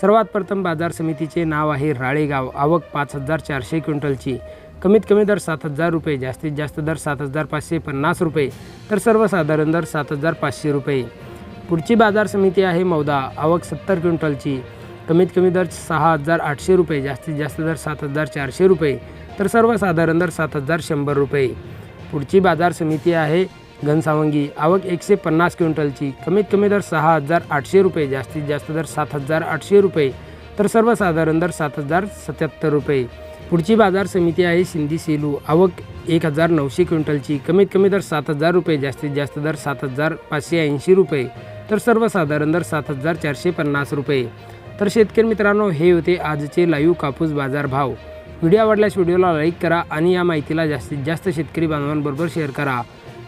सर्वात प्रथम बाजार समितीचे नाव आहे राळेगाव. आवक पाच हजार चारशे क्विंटलची. कमीत कमी दर सात हजार रुपये जास्तीत जास्त दर सात हजार पाचशे पन्नास रुपये तर सर्वसाधारण दर सात हजार पाचशे रुपये. पुढची बाजार समिती आहे मौदा. आवक सत्तर क्विंटलची. कमीत कमी दर सहा हजार आठशे रुपये जास्तीत जास्त दर सात हजार चारशे रुपये तर सर्वसाधारण दर सात हजार शंभर रुपये. पुढची बाजार समिती आहे घनसावंगी. आवक एकशे पन्नास क्विंटलची. कमीत कमी दर सहा हजार आठशे रुपये. जास्तीत जास्त दर सात हजार आठशे रुपये. तर सर्वसाधारण दर सात हजार सत्याहत्तर रुपये. पुढची बाजार समिती आहे सिंधी सेलू. आवक एक हजार नऊशे क्विंटलची. कमीत कमी दर सात हजार रुपये. जास्तीत जास्त दर सात हजार पाचशे ऐंशी रुपये. तर सर्वसाधारण दर सात हजार चारशे पन्नास रुपये. तर शेतकरी मित्रांनो हे होते आजचे लाईव्ह कापूस बाजार भाव. व्हिडिओ आवडल्यास व्हिडिओला लाईक करा आणि या माहितीला जास्तीत जास्त शेतकरी बांधवांबरोबर शेअर करा.